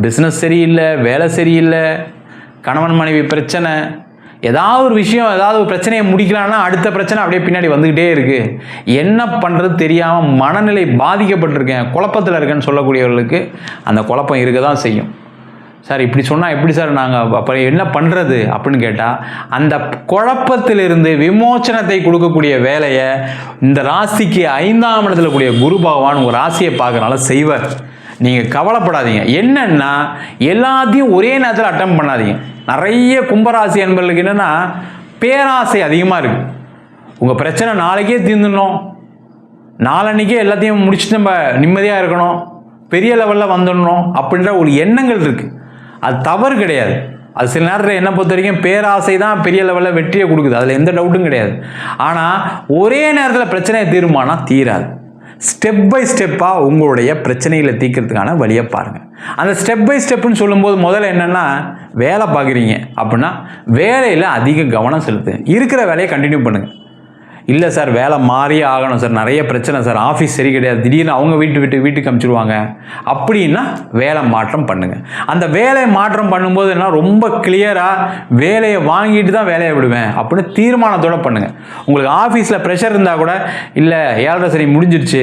Business சரியில்லை வேலை சரியில்லை கணவன் மனைவி பிரச்சனை ஏதாவது ஒரு விஷயம் ஏதாவது ஒரு பிரச்சனையை முடிக்கலான்னா அடுத்த பிரச்சனை அப்படியே பின்னாடி வந்துக்கிட்டே இருக்குது என்ன பண்ணுறது தெரியாமல் மனநிலை பாதிக்கப்பட்டிருக்கேன் குழப்பத்தில் இருக்கேன்னு சொல்லக்கூடியவர்களுக்கு அந்த குழப்பம் இருக்க தான் செய்யும். சார் இப்படி சொன்னால் எப்படி சார் நாங்கள் அப்புறம் என்ன பண்ணுறது அப்படின்னு கேட்டால் அந்த குழப்பத்திலிருந்து விமோச்சனத்தை கொடுக்கக்கூடிய வேலையை இந்த ராசிக்கு ஐந்தாம் இடத்துல கூடிய குரு பகவான் உங்கள் ராசியை பார்க்குறனால செய்வார். நீங்கள் கவலைப்படாதீங்க. என்னன்னா எல்லாத்தையும் ஒரே நேரத்தில் அட்டம் பண்ணாதீங்க. நிறைய கும்பராசி என்பர்களுக்கு என்னென்னா பேராசை அதிகமாக இருக்குது உங்கள் பிரச்சனை நாளைக்கே தீர்ந்துடணும். நாளன்னைக்கே எல்லாத்தையும் முடிச்சுட்டு நம்ம நிம்மதியாக இருக்கணும். பெரிய லெவலில் வந்துடணும் அப்படின்ற ஒரு எண்ணங்கள் இருக்குது அது தவறு கிடையாது. அது சில நேரத்தில் என்ன பொறுத்த வரைக்கும் பேராசை தான் பெரிய லெவலில் வெற்றியை கொடுக்குது. அதில் எந்த டவுட்டும் கிடையாது. ஆனால் ஒரே நேரத்தில் பிரச்சனையை தீருமானா தீராது. ஸ்டெப் பை ஸ்டெப்பாக உங்களுடைய பிரச்சனைகளை தீர்க்கறதுக்கான வழியை பாருங்கள் அந்த ஸ்டெப் பை ஸ்டெப்புன்னு சொல்லும்போது முதல்ல என்னென்னா வேலை பார்க்குறீங்க அப்படின்னா வேலையில் அதிக கவனம் செலுத்து. இருக்கிற வேலையை கண்டினியூ பண்ணுங்கள் இல்லை சார் வேலை மாறியே ஆகணும் சார். நிறைய பிரச்சனை சார். ஆஃபீஸ் சரி கிடையாது. திடீர்னு அவங்க வீட்டு விட்டு வீட்டுக்கு அமுச்சிடுவாங்க அப்படின்னா வேலை மாற்றம் பண்ணுங்கள் அந்த வேலையை மாற்றம் பண்ணும்போது என்ன ரொம்ப கிளியராக வேலையை வாங்கிட்டு தான் வேலையை விடுவேன் அப்படின்னு தீர்மானத்தோடு பண்ணுங்கள் உங்களுக்கு ஆஃபீஸில் ப்ரெஷர் இருந்தால் கூட இல்லை ஏழரை சரி முடிஞ்சிருச்சு.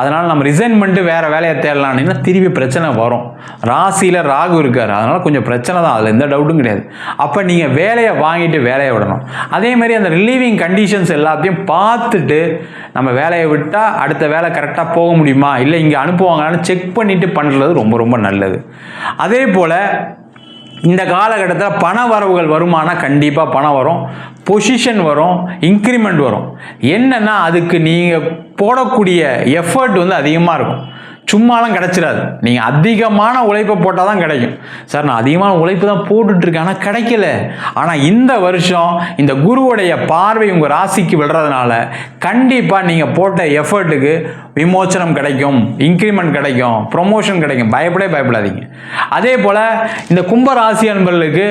அதனால் நம்ம ரிசைன் பண்ணிட்டு வேறு வேலையை தேடலான்னு திருப்பி பிரச்சனை வரும். ராசியில் ராகு இருக்கார். அதனால் கொஞ்சம் பிரச்சனை தான். அதில் எந்த டவுட்டும் கிடையாது. அப்போ நீங்கள் வேலையை வாங்கிட்டு வேலையை விடணும். அதே மாதிரி அந்த ரிலீவிங் கண்டிஷன்ஸ் எல்லாத்தையும் பார்த்துட்டு நம்ம வேலையை விட்டால் அடுத்த வேலை கரெக்டாக போக முடியுமா? இல்லை இங்கே அனுப்புவாங்களான்னு செக் பண்ணிவிட்டு பண்ணுறது ரொம்ப ரொம்ப நல்லது. அதே போல் இந்த காலகட்டத்தில் பண வரவுகள் வருமானா கண்டிப்பாக பணம் வரும். பொசிஷன் வரும் இன்க்ரிமெண்ட் வரும். என்னென்னா அதுக்கு நீங்கள் போடக்கூடிய எஃபர்ட் வந்து அதிகமாக இருக்கும். சும்மாலாம் கிடச்சிடாது நீங்கள் அதிகமான உழைப்பை போட்டால் தான் கிடைக்கும். சார் நான் அதிகமான உழைப்பு தான் போட்டுட்ருக்கேன் ஆனால் கிடைக்கல. ஆனால் இந்த வருஷம் இந்த குருவுடைய பார்வை உங்கள் ராசிக்கு விடுறதுனால கண்டிப்பாக நீங்கள் போட்ட எஃபர்ட்டுக்கு விமோச்சனம் கிடைக்கும் இன்க்ரிமெண்ட் கிடைக்கும் ப்ரொமோஷன் கிடைக்கும். பயப்படே பயப்படாதீங்க. அதே போல் இந்த கும்ப ராசி அன்பர்களுக்கு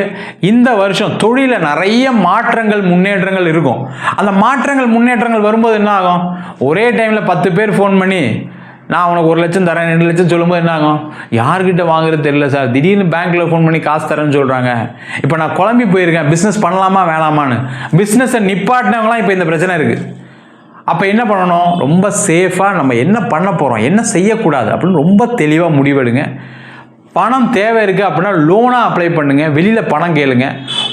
இந்த வருஷம் தொழிலில் நிறைய மாற்றங்கள் முன்னேற்றங்கள் இருக்கும். அந்த மாற்றங்கள் முன்னேற்றங்கள் வரும்போது என்ன ஆகும்? ஒரே டைமில் பத்து பேர் ஃபோன் பண்ணி நான் உனக்கு ஒரு லட்சம் தரேன் ரெண்டு லட்சம் சொல்லும்போது என்ன ஆகும்? யார்கிட்ட வாங்குறது தெரியல சார் திடீர்னு பேங்க்கில் ஃபோன் பண்ணி காசு தரேன்னு சொல்கிறாங்க இப்போ நான் குழம்பி போயிருக்கேன். பிஸ்னஸ் பண்ணலாமா வேணாமான்னு. பிஸ்னஸை நிப்பாட்டினவங்களாம் இப்போ இந்த பிரச்சனை இருக்குது அப்போ என்ன பண்ணணும்? ரொம்ப சேஃபாக நம்ம என்ன பண்ண போகிறோம் என்ன செய்யக்கூடாது? அப்படின்னு ரொம்ப தெளிவாக முடிவெடுங்க. பணம் தேவை இருக்குது அப்படின்னா லோனாக அப்ளை பண்ணுங்கள் வெளியில் பணம் கேளுங்க.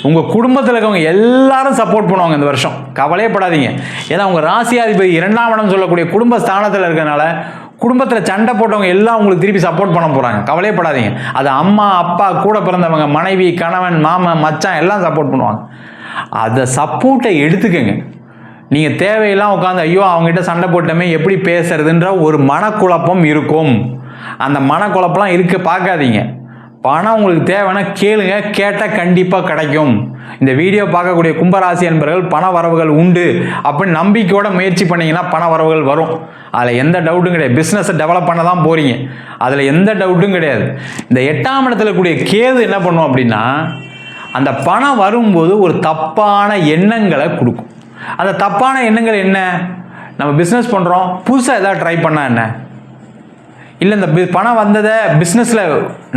உங்கள் குடும்பத்தில் இருக்கவங்க எல்லாரும் சப்போர்ட் பண்ணுவாங்க இந்த வருஷம். கவலையே படாதீங்க. ஏன்னா உங்கள் ராசியாதிபதி இரண்டாம் இடம் சொல்லக்கூடிய குடும்ப ஸ்தானத்தில் இருக்கிறனால குடும்பத்தில் சண்டை போட்டவங்க எல்லாம் உங்களுக்கு திருப்பி சப்போர்ட் பண்ண போகிறாங்க கவலையப்படாதீங்க. அது அம்மா அப்பா கூட பிறந்தவங்க மனைவி கணவன் மாமன் மச்சான் எல்லாம் சப்போர்ட் பண்ணுவாங்க. அதை சப்போர்ட்டை எடுத்துக்கங்க. நீங்கள் தேவையெல்லாம் உட்காந்து ஐயோ அவங்ககிட்ட சண்டை போட்டோமே எப்படி பேசுறதுன்ற ஒரு மனக்குழப்பம் இருக்கும். அந்த மனக்குழப்பெல்லாம் இருக்க பார்க்காதீங்க. பணம் உங்களுக்கு தேவைன்னா கேளுங்க கேட்டால் கண்டிப்பாக கிடைக்கும். இந்த வீடியோ பார்க்கக்கூடிய கும்பராசி என்பவர்கள் பண வரவுகள் உண்டு அப்படின்னு நம்பிக்கையோட முயற்சி பண்ணீங்கன்னா பண வரவுகள் வரும். அதில் எந்த டவுட்டும் கிடையாது. பிஸ்னஸை டெவலப் பண்ண தான் போகிறீங்க அதில் எந்த டவுட்டும் கிடையாது. இந்த எட்டாம் இடத்துல கூடிய கேது என்ன பண்ணும் அப்படின்னா அந்த பணம் வரும்போது ஒரு தப்பான எண்ணங்களை கொடுக்கும். அந்த தப்பான எண்ணங்கள் என்ன? நம்ம பிஸ்னஸ் பண்ணுறோம் புதுசாக எதாவது ட்ரை பண்ணால் என்ன? இல்லை இந்த பணம் வந்ததை பிஸ்னஸில்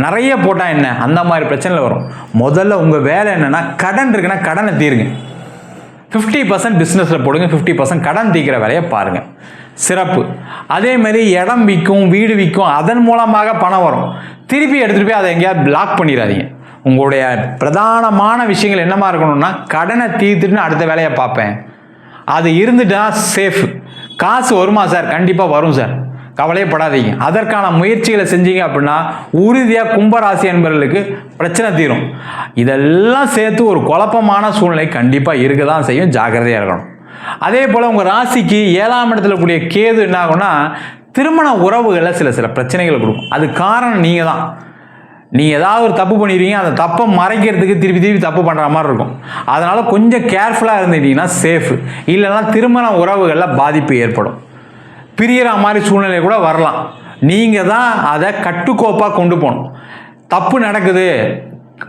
நிறைய போட்டால் என்ன? அந்த மாதிரி பிரச்சனையில் வரும். முதல்ல உங்கள் வேலை என்னென்னா கடன் இருக்குன்னா கடனை தீருங்க. ஃபிஃப்டி பர்சன்ட் பிஸ்னஸில் போடுங்க ஃபிஃப்டி பர்சன்ட் கடன் தீக்கிற வேலையை பாருங்கள் சிறப்பு. அதே மாதிரி இடம் விற்கும் வீடு விற்கும் அதன் மூலமாக பணம் வரும். திருப்பி எடுத்துகிட்டு போய் அதை எங்கேயாவது பிளாக் பண்ணிடாதீங்க. உங்களுடைய பிரதானமான விஷயங்கள் என்னமா இருக்கணும்னா கடனை தீர்த்துட்டு அடுத்த வேலையை பார்ப்பேன். அது இருந்துட்டா சேஃப் காசு வருமா சார் கண்டிப்பாக வரும் சார் கவலையப்படாதீங்க. அதற்கான முயற்சிகளை செஞ்சீங்க அப்படின்னா உறுதியாக கும்பராசி என்பவர்களுக்கு பிரச்சனை தீரும். இதெல்லாம் சேர்த்து ஒரு குழப்பமான சூழ்நிலை கண்டிப்பாக இருக்க தான் செய்யும். ஜாக்கிரதையாக இருக்கணும். அதே போல் உங்கள் ராசிக்கு ஏழாம் இடத்துல கூடிய கேது என்ன ஆகும்னா திருமண உறவுகளில் சில சில பிரச்சனைகளை கொடுக்கும். அது காரணம் நீங்கள் தான் நீ ஏதாவது ஒரு தப்பு பண்ணிடுவீங்க அந்த தப்பை மறைக்கிறதுக்கு திருப்பி திருப்பி தப்பு பண்ணுற மாதிரி இருக்கும். அதனால் கொஞ்சம் கேர்ஃபுல்லாக இருந்துட்டீங்கன்னா சேஃப் இல்லைன்னா திருமண உறவுகளில் பாதிப்பு ஏற்படும். பிரியற மாதிரி சூழ்நிலை கூட வரலாம். நீங்கள் தான் அதை கட்டுக்கோப்பாக கொண்டு போகணும். தப்பு நடக்குது.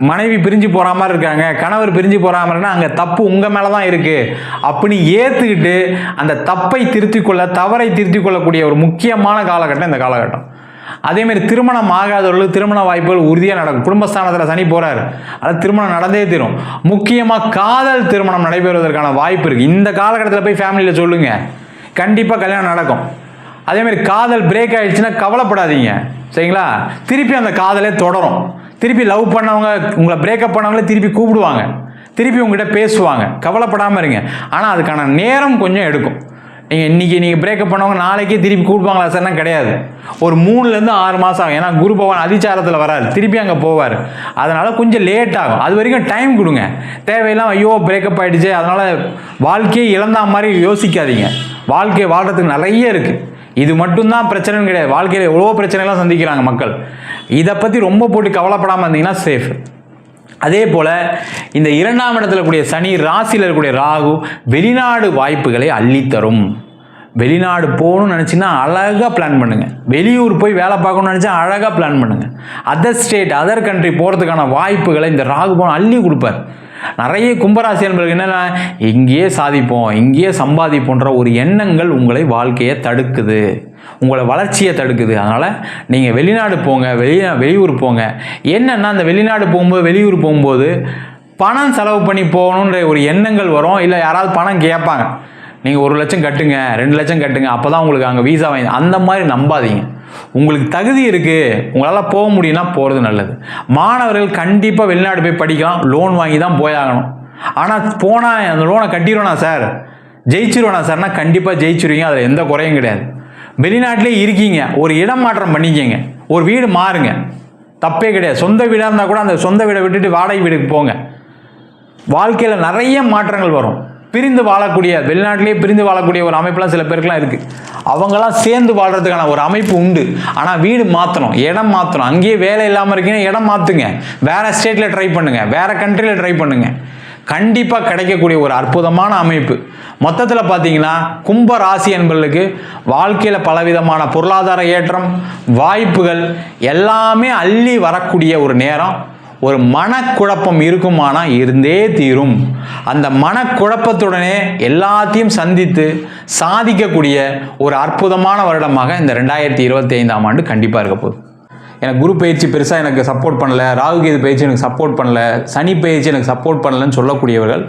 மனைவி பிரிஞ்சு போகிற மாதிரி இருக்காங்க. கணவர் பிரிஞ்சு போகிற மாதிரினா அங்கே தப்பு உங்கள் மேலே தான் இருக்குது அப்படின்னு ஏற்றுக்கிட்டு அந்த தப்பை திருத்திக் கொள்ள தவறை திருத்திக் கொள்ளக்கூடிய ஒரு முக்கியமான காலகட்டம் இந்த காலகட்டம். அதேமாரி திருமணம் ஆகாதவர்களுக்கு திருமண வாய்ப்புகள் உறுதியாக நடக்கும். குடும்பஸ்தானத்தில் சனி போகிறார் அதில் திருமணம் நடந்தே தீரும். முக்கியமாக காதல் திருமணம் நடைபெறுவதற்கான வாய்ப்பு இருக்குது இந்த காலகட்டத்தில் போய் ஃபேமிலியில் சொல்லுங்கள் கண்டிப்பாக கல்யாணம் நடக்கும். அதேமாதிரி காதல் பிரேக் ஆகிடுச்சுன்னா கவலைப்படாதீங்க. சரிங்களா? திருப்பி அந்த காதலே தொடரும். திருப்பி லவ் பண்ணவங்க உங்களை பிரேக்கப் பண்ணவங்களே திருப்பி கூப்பிடுவாங்க. திருப்பி உங்ககிட்ட பேசுவாங்க. கவலைப்படாமல் இருங்க. ஆனால் அதுக்கான நேரம் கொஞ்சம் எடுக்கும். நீங்கள் இன்றைக்கி நீங்கள் பிரேக்கப் பண்ணவங்க நாளைக்கே திருப்பி கூப்பிடுவாங்களா சார்னா கிடையாது. ஒரு மூணுலேருந்து ஆறு மாதம் ஆகும். ஏன்னா குரு பகவான் அதிச்சாரத்தில் வராது திருப்பி அங்கே போவார். அதனால் கொஞ்சம் லேட் ஆகும். அது வரைக்கும் டைம் கொடுங்க. தேவையில்லாம் ஐயோ பிரேக்கப் ஆகிடுச்சு அதனால் வாழ்க்கையை இழந்தா மாதிரி யோசிக்காதீங்க. வாழ்க்கை வாழ்கிறதுக்கு நிறைய இருக்குது இது மட்டும்தான் பிரச்சனைன்னு கிடையாது. வாழ்க்கையில் எவ்வளோ பிரச்சனைலாம் சந்திக்கிறாங்க மக்கள். இதை பற்றி ரொம்ப போட்டு கவலைப்படாமல் இருந்தீங்கன்னா சேஃப் அதே போல் இந்த இரண்டாம் இடத்துல கூடிய சனி ராசியில் இருக்கக்கூடிய ராகு வெளிநாடு வாய்ப்புகளை அள்ளித்தரும். வெளிநாடு போகணும்னு நினச்சின்னா அழகாக பிளான் பண்ணுங்கள் வெளியூர் போய் வேலை பார்க்கணும்னு நினச்சா அழகாக பிளான் பண்ணுங்கள் அதர் ஸ்டேட் அதர் கண்ட்ரி போகிறதுக்கான வாய்ப்புகளை இந்த ராகு போன அள்ளி கொடுப்பார். நிறைய கும்பராசி என்பவர்கள் என்னென்னா இங்கேயே சாதிப்போம் இங்கேயே சம்பாதிப்போன்ற ஒரு எண்ணங்கள் உங்களை வாழ்க்கையை தடுக்குது. உங்களை வளர்ச்சியை தடுக்குது. அதனால் நீங்கள் வெளிநாடு போங்க வெளியே வெளியூர் போங்க. என்னென்னா அந்த வெளிநாடு போகும்போது வெளியூர் போகும்போது பணம் செலவு பண்ணி போகணுன்ற ஒரு எண்ணங்கள் வரும். இல்லை யாராவது பணம் கேட்பாங்க. நீங்கள் ஒரு லட்சம் கட்டுங்க ரெண்டு லட்சம் கட்டுங்க அப்போ தான் உங்களுக்கு அங்கே வீசா வாங்கி அந்த மாதிரி நம்பாதீங்க. உங்களுக்கு தகுதி இருக்குது உங்களால் போக முடியும்னா போகிறது நல்லது. மாணவர்கள் கண்டிப்பாக வெளிநாடு போய் படிக்கலாம் லோன் வாங்கி தான் போயாகணும் ஆனால் போனால் அந்த லோனை கட்டிடுவேனா சார் ஜெயிச்சிருவேனா சார்னா கண்டிப்பாக ஜெயிச்சிருவீங்க அதில் எந்த குறையும் கிடையாது. வெளிநாட்டிலே இருக்கீங்க ஒரு இடம் மாற்றம் பண்ணிக்கங்க ஒரு வீடு மாறுங்க. தப்பே கிடையாது. சொந்த வீடாக இருந்தால் கூட அந்த சொந்த வீடை விட்டுட்டு வாடகை வீடுக்கு போங்க. வாழ்க்கையில் நிறைய மாற்றங்கள் வரும். பிரிந்து வாழக்கூடிய வெளிநாட்டிலேயே பிரிந்து வாழக்கூடிய ஒரு அமைப்புலாம் சில பேருக்குலாம் இருக்குது அவங்களாம் சேர்ந்து வாழ்கிறதுக்கான ஒரு அமைப்பு உண்டு. ஆனால் வீடு மாற்றணும் இடம் மாற்றணும் அங்கேயே வேலை இல்லாமல் இருக்கீங்க இடம் மாற்றுங்க வேறு ஸ்டேட்டில் ட்ரை பண்ணுங்கள் வேறு கண்ட்ரியில் ட்ரை பண்ணுங்கள் கண்டிப்பாக கிடைக்கக்கூடிய ஒரு அற்புதமான அமைப்பு. மொத்தத்தில் பார்த்தீங்கன்னா கும்ப ராசி என்பவர்களுக்கு வாழ்க்கையில் பலவிதமான பொருளாதார ஏற்றம் வாய்ப்புகள் எல்லாமே அள்ளி வரக்கூடிய ஒரு நேரம். ஒரு மனக்குழப்பம் இருக்குமானா இருந்தே தீரும். அந்த மனக்குழப்பத்துடனே எல்லாத்தையும் சந்தித்து சாதிக்கக்கூடிய ஒரு அற்புதமான வருடமாக இந்த ரெண்டாயிரத்தி இருபத்தி ஐந்தாம் ஆண்டு கண்டிப்பாக இருக்க போகுது. எனக்கு குரு பயிற்சி பெருசாக எனக்கு சப்போர்ட் பண்ணல ராகுகேது பயிற்சி எனக்கு சப்போர்ட் பண்ணல சனி பயிற்சி எனக்கு சப்போர்ட் பண்ணலன்னு சொல்லக்கூடியவர்கள்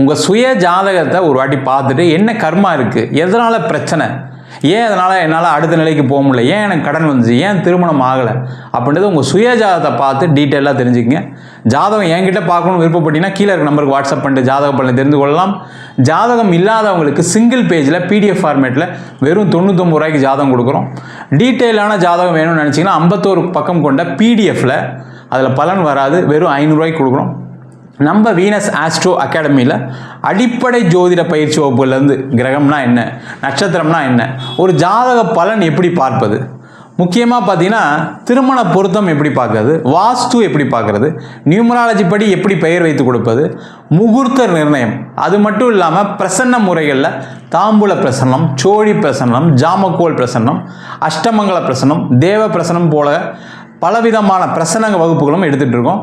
உங்கள் சுய ஜாதகத்தை ஒரு வாட்டி பார்த்துட்டு என்ன கர்மா இருக்குது எதனால் பிரச்சனை ஏன் அதனால் என்னால் அடுத்த நிலைக்கு போக முடியல? ஏன் எனக்கு கடன் வந்துச்சு? ஏன் திருமணம் ஆகலை? அப்படின்றது உங்கள் சுய ஜாதகத்தை பார்த்து டீட்டெயிலாக தெரிஞ்சுக்கங்க. ஜாதகம் என்கிட்ட பார்க்கணும்னு விருப்பப்பட்டீங்கன்னா கீழே இருக்க நம்பருக்கு வாட்ஸ்அப் பண்ணிட்டு ஜாதக பலனை தெரிந்து கொள்ளலாம். ஜாதகம் இல்லாதவங்களுக்கு சிங்கிள் பேஜில் பிடிஎஃப் ஃபார்மேட்டில் வெறும் தொண்ணூத்தொம்பது ரூபாய்க்கு ஜாதகம் கொடுக்குறோம். டீட்டெயிலான ஜாதகம் வேணும்னு நினச்சிங்கன்னா ஐம்பத்தோரு பக்கம் கொண்ட பிடிஎஃப்பில் அதில் பலன் வராது. வெறும் ஐநூறுரூவாய்க்கு கொடுக்குறோம். நம்ம வீனஸ் ஆஸ்ட்ரோ அகாடமியில் அடிப்படை ஜோதிட பயிற்சி வகுப்புலேருந்து கிரகம்னா என்ன நட்சத்திரம்னா என்ன ஒரு ஜாதக பலன் எப்படி பார்ப்பது முக்கியமாக பார்த்தீங்கன்னா திருமண பொருத்தம் எப்படி பார்க்கறது வாஸ்து எப்படி பார்க்கறது நியூமராலஜி படி எப்படி பெயர் வைத்து கொடுப்பது முகூர்த்த நிர்ணயம் அது மட்டும் இல்லாமல் பிரசன்ன முறைகளில் தாம்பூல பிரசன்னம் சோழி பிரசன்னம் ஜாமக்கோல் பிரசன்னம் அஷ்டமங்கல பிரசன்னம் தேவ பிரசன்னம் போல பலவிதமான பிரசன்னங்க வகுப்புகளும் எடுத்துகிட்டு இருக்கோம்.